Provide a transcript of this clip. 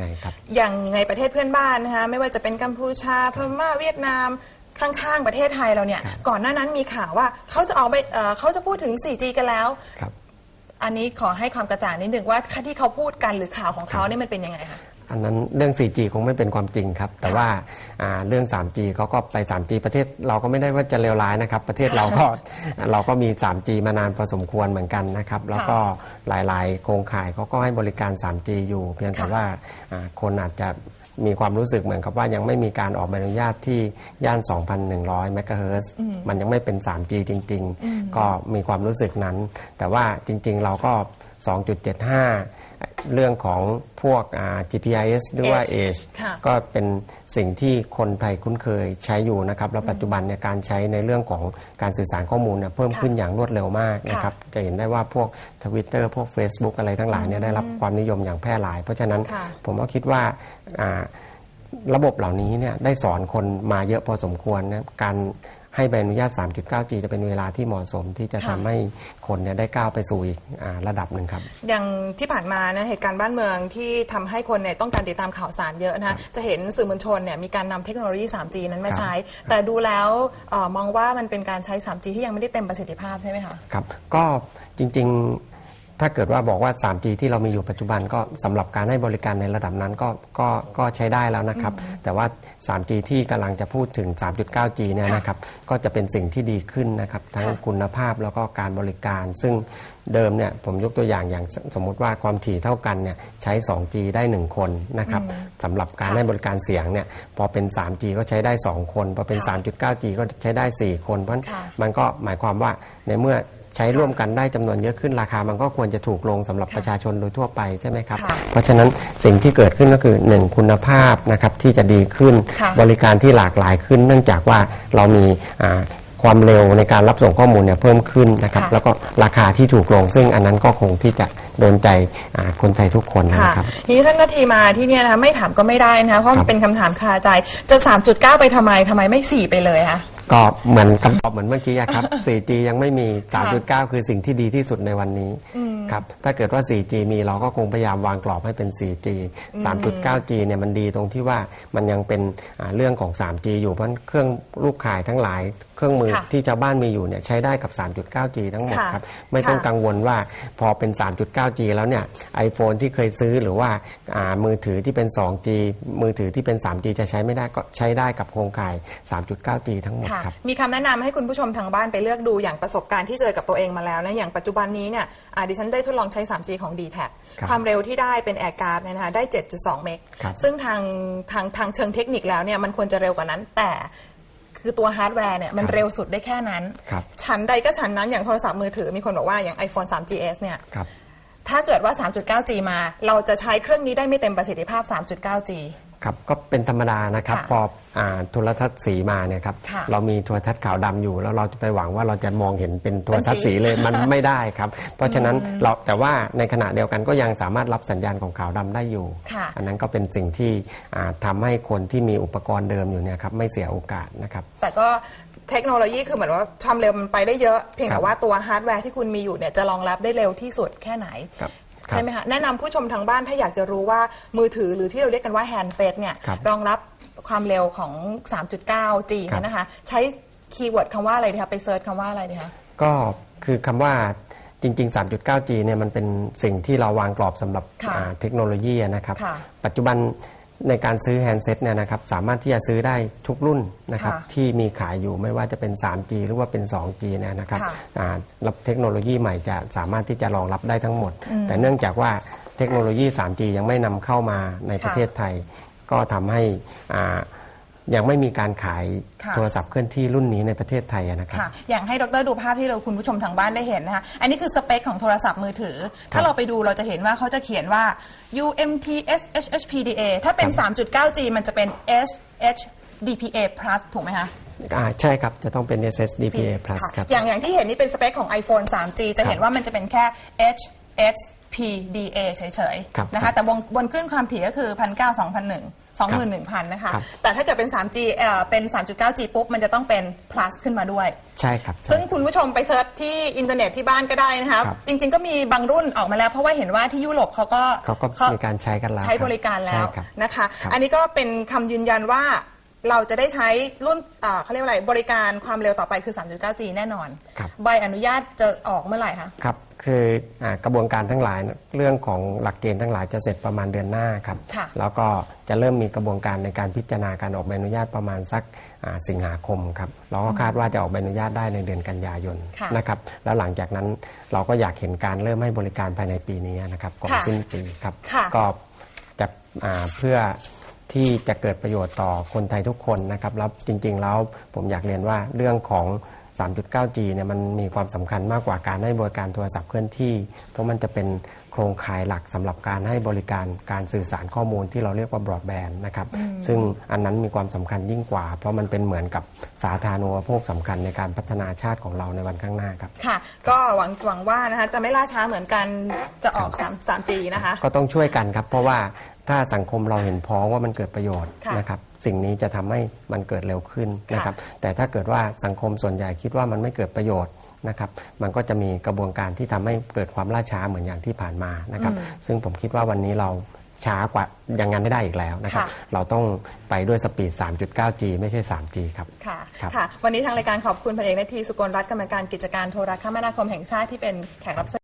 ไงครับอย่างในประเทศเพื่อนบ้านนะคะไม่ว่าจะเป็นกัมพูชาพม่าเวียดนามข้างๆประเทศไทยเราเนี่ยครับก่อนหน้านั้นมีข่าวว่าเขาจะออกไปเอ่อเขาจะพูดถึง 4G กันแล้ว ครับ อันนี้ขอให้ความกระจ่างนิดนึงว่าที่เขาพูดกันหรือข่าวของเขาเนี่ยมันเป็นยังไงคะ อันนั้นเรื่อง 4G คงไม่เป็นความจริงครับ แต่ว่าอ่าเรื่อง 3G เขาก็ไป 3G ประเทศเราก็ไม่ได้ว่าจะเลวร้ายนะครับ ประเทศเราก็ เราก็มี 3G มานานพอสมควรเหมือนกันนะครับ แล้วก็หลายๆ โครงข่ายเขาก็ให้บริการ 3G อยู่ เพียงแต่ค่ะว่าอ่าคนอาจจะมีความรู้สึกเหมือนกับว่ายังไม่มีการออกใบอนุญาตที่ย่าน 2,100 เมกะเฮิรตซ์มันยังไม่เป็น 3G จริง ๆ ก็มีความรู้สึกนั้น แต่ว่าจริง ๆ เราก็ 2.75 เรื่องของพวกอ่า GPIS หรือว่า Edge Edge ค่ะก็เป็นสิ่งที่คนไทยคุ้นเคยใช้อยู่นะครับ แล้วปัจจุบันเนี่ยการใช้ในเรื่องของการสื่อสารข้อมูลเนี่ยเพิ่มค่ะขึ้นอย่างรวดเร็วมากนะครับจะเห็นได้ว่าพวก Twitter พวก Facebook อะไรทั้งหลายเนี่ยได้รับความนิยมอย่างแพร่หลาย เพราะฉะนั้นค่ะ ผมก็คิดว่าอ่า ระบบเหล่านี้เนี่ยได้สอนคนมาเยอะพอสมควรนะการให้ใบอนุญาต 3.9G จะเป็นเวลาที่เหมาะสมที่จะค่ะทำให้คนเนี่ยได้ก้าวไปสู่อีกอาระดับหนึ่งครับ อย่างที่ผ่านมานะเหตุการณ์บ้านเมืองที่ทำให้คนเนี่ยต้องการติดตามข่าวสารเยอะนะคะจะเห็นสื่อมวลชนเนี่ยมีการนำเทคโนโลยี 3G นั้นมาใช้ แต่ดูแล้วเออมองว่ามันเป็นการใช้ 3G ที่ยังไม่ได้เต็มประสิทธิภาพใช่ไหมคะ ครับก็จริงๆ ถ้าเกิดว่าบอกว่า 3G ที่เรามีอยู่ปัจจุบันก็สำหรับการให้บริการในระดับนั้นก็ก็ก็ใช้ได้แล้วนะครับ แต่ว่า 3G ที่กำลังจะพูดถึง 3.9G เนี่ยนะครับ ก็จะเป็นสิ่งที่ดีขึ้นนะครับ ทั้งค่ะคุณภาพแล้วก็การบริการ ซึ่งเดิมเนี่ยผมยกตัวอย่างอย่างสสมมุติว่าความถี่เท่ากันเนี่ยใช้ 2G ได้ 1 คนนะครับสำหรับการค่ะให้บริการเสียงเนี่ยพอเป็น 3G ก็ใช้ได้ 2 คน พอเป็นค่ะ 3.9G ก็ใช้ได้ 4 คน เพราะฉะนั้นค่ะมันก็หมายความว่าในเมื่อ ใช้ร่วมกันได้จำนวนเยอะขึ้นราคามันก็ควรจะถูกลงสำหรับค่ะประชาชนโดยทั่วไปใช่ไหมครับ ค่ะ เพราะฉะนั้นสิ่งที่เกิดขึ้นก็คือ 1 คุณภาพนะครับที่จะดีขึ้น ค่ะบริการที่หลากหลายขึ้น เนื่องจากว่าเรามีอ่าความเร็วในการรับส่งข้อมูลเนี่ยเพิ่มขึ้นนะครับค่ะ แล้วก็ราคาที่ถูกลง ซึ่งอันนั้นก็คงที่จะโดนใจอ่าคนไทยทุกคนค่ะนะครับ ทีนี้ท่านนาทีมาที่เนี่ยนะคะไม่ถามก็ไม่ได้นะคะเพราะครัมันบ เป็นคำถามคาใจจะ 3.9 ไปทำไมทำไมไม่ 4 ไปเลยคะ ก็เหมือนคำตอบเหมือนเมื่อกี้อะครับ 4G ยังไม่มีค่ะ3.9 คือสิ่งที่ดีที่สุดในวันนี้ครับถ้าเกิดว่า 4G มีเราก็คงพยายามวางกรอบให้เป็น 4G 3.9G เนี่ยมันดีตรงที่ว่ามันยังเป็นอ่าเรื่องของ 3G อยู่เพราะเครื่องลูกข่ายทั้งหลาย เครื่องมือค่ะที่ชาวบ้านมีอยู่เนี่ยใช้ได้กับ 3.9G ทั้งหมดค่ะครับ ไม่ต้องค่ะกังวลว่าพอเป็น 3.9G แล้วเนี่ย iPhone ที่เคยซื้อหรือว่าอ่ามือถือที่เป็น 2G มือถือที่เป็น 3G จะใช้ไม่ได้ก็ใช้ได้กับโครงข่าย 3.9G ทั้งหมดค่ะ ครับ มีคำแนะนำให้คุณผู้ชมทางบ้านไปเลือกดูอย่างประสบการณ์ที่เจอกับตัวเองมาแล้วนะอย่างปัจจุบันนี้เนี่ยอ่าดิฉันได้ทดลองใช้ 3G ของ d t แทครับความเร็วที่ได้เป็นแอร์การ์ดเนี่ยนะคะได้ 7.2 เมก ครับ ซึ่งทางทางทางเชิงเทคนิคแล้วเนี่ยมันควรจะเร็วกว่านั้น แต่ คือตัวฮาร์ดแวร์เนี่ยมันเร็วสุดได้แค่นั้นครับชั้นใดก็ชั้นนั้นอย่างโทรศัพท์มือถือมีคนบอกว่าอย่าง iPhone 3GS เนี่ยครับถ้าเกิดว่า 3.9G มา เราจะใช้เครื่องนี้ได้ไม่เต็มประสิทธิภาพ 3.9G ครับก็เป็นธรรมดานะครับค่ะพออ่า โทรทัศน์สีมาเนี่ยครับค่ะเรามีโทรทัศน์ขาวดำอยู่ แล้วเราจะไปหวังว่าเราจะมองเห็นเป็นโทรทัศน์เป็นสีสีเลยมันไม่ได้ครับ เพราะฉะนั้นเราแต่ว่าในขณะเดียวกันก็ยังสามารถรับสัญญาณของขาวดำได้อยู่ ค่ะอันนั้นก็เป็นสิ่งที่อ่าทำาให้คนที่มีอุปกรณ์เดิมอยู่เนี่ยครับไม่เสียโอกาสนะครับ แต่ก็เทคโนโลยีคือเหมือนว่าความเร็วมันไปได้เยอะ เพียงครัแต่บว่าตัวฮาร์ดแวร์ที่คุณมีอยู่เนี่ยจะรองรับได้เร็วที่สุดแค่ไหน ครับครับใช่ไหมคะแนะนำผู้ชมทางบ้านถ้าอยากจะรู้ว่ามือถือหรือที่เราเรียกกันว่าแฮนด์เซตเนี่ยครับ รองรับ ความเร็วของ 3.9G ครับ นะคะใช้คีย์เวิร์ดคำว่าอะไรดีคะไปเซิร์ชคำว่าอะไรดีคะ ก็คือคำว่าจริง ๆ 3.9G เนี่ยมันเป็นสิ่งที่เราวางกรอบสำหรับค่ะอ่าเทคโนโลยีนะครับ ค่ะปัจจุบันในการซื้อแฮนด์เซ็ตเนี่ยนะครับสามารถที่จะซื้อได้ทุกรุ่นนะครับค่ะที่มีขายอยู่ไม่ว่าจะเป็น 3G หรือว่าเป็น 2G เนี่ยนะครับค่ะอ่ารับเทคโนโลยีใหม่จะสามารถที่จะรองรับได้ทั้งหมด แต่เนื่องจากว่าเทคโนโลยี 3G ยังไม่นำเข้ามาในประเทศไทย ก็ทำให้อ่ายังไม่มีการขายค่ะโทรศัพท์เคลื่อนที่รุ่นนี้ในประเทศไทยอะนะครับค่ะอย่างให้ดรดูภาพที่เราคุณผู้ชมทางบ้านได้เห็นนะคะอันนี้คือสเปคของโทรศัพท์มือถือ ถ้าเราไปดูเราจะเห็นว่าเขาจะเขียนว่า UMT SHHPDA ถ้าเป็น 3.9G มันจะเป็น SHDPA plus ถูกไหมคะอ่าใช่ครับ จะต้องเป็น SSDPA plus ค่ะครับ อย่างอย่างที่เห็นนี่เป็นสเปคของ iPhone 3G จะเห็นว่ามันจะเป็นแค่ H H PDA เฉยครับๆนะคะแต่บนบนคลื่นความถี่ก็คือ 1,900 2,001 21,000 นะคะ ครับ แต่ถ้าเกิดเป็น 3G เอ่อเป็น 3.9G ปุ๊บ มันจะต้องเป็น plus ขึ้นมาด้วย ใช่ครับใช่ ซึ่งคุณผู้ชมไปเซิร์ชที่อินเทอร์เน็ตที่บ้านก็ได้นะคะครับ จริง ๆ ก็มีบางรุ่นออกมาแล้ว เพราะว่าเห็นว่าที่ยุโรปเขาก็เขาก็มีการใช้กันแล้วใช้บริการแล้วใช่ครับ นะคะ ครับ อันนี้ก็เป็นคำยืนยันว่า เราจะได้ใช้รุ่นอ่าเขาเรียกว่าอะไรบริการความเร็วต่อไปคือ 3.9G แน่นอน ครับ ใบอนุญาตจะออกเมื่อไหร่คะ ครับคืออากระบวนการทั้งหลายเรื่องของหลักเกณฑ์ทั้งหลายจะเสร็จประมาณเดือนหน้าครับ ค่ะ แล้วก็จะเริ่มมีกระบวนการในการพิจารณาการออกใบอนุญาตประมาณสักอ่าสิงหาคมครับเราก็คาดว่าจะออกใบอนุญาตได้ในเดือนกันยายนค่ะนะครับแล้วหลังจากนั้นเราก็อยากเห็นการเริ่มให้บริการภายในปีนี้นะครับก่อนค่ะสิ้นปีครับค่ะ ก็จะอ่าเพื่อ ที่จะเกิดประโยชน์ต่อคนไทยทุกคนนะครับแล้วจริง ๆ แล้วผมอยากเรียนว่าเรื่องของ 3.9G เนี่ยมันมีความสำคัญมากกว่าการให้บริการโทรศัพท์เคลื่อนที่ เพราะมันจะเป็นโครงข่ายหลักสำหรับการให้บริการการสื่อสารข้อมูลที่เราเรียกว่าบรอดแบนด์นะครับซึ่งอันนั้นมีความสำคัญยิ่งกว่า เพราะมันเป็นเหมือนกับสาธารณูปโภคสำคัญในการพัฒนาชาติของเราในวันข้างหน้าครับ ค่ะ ก็หวังหวังว่านะคะจะไม่ล่าช้าเหมือนกันจะออก3 3G นะคะ ก็ต้องช่วยกันครับ เพราะว่า ถ้าสังคมเราเห็นพ้องว่ามันเกิดประโยชน์ค่ะนะครับ สิ่งนี้จะทำให้มันเกิดเร็วขึ้นค่ะนะครับ แต่ถ้าเกิดว่าสังคมส่วนใหญ่คิดว่ามันไม่เกิดประโยชน์นะครับ มันก็จะมีกระบวนการที่ทำให้เกิดความล่าช้าเหมือนอย่างที่ผ่านมานะครับ ซึ่งผมคิดว่าวันนี้เราช้ากว่าอย่างนั้นไม่ได้อีกแล้วนะครับ ค่ะ เราต้องไปด้วยสปีด 3.9G ไม่ใช่ 3G ครับ ค่ะ ครับ ค่ะ วันนี้ทางรายการขอบคุณพลเอกนาทีสุกลรัตน์กรรมการกิจการโทรคมนาคมแห่งชาติที่เป็นแขกรับเชิญ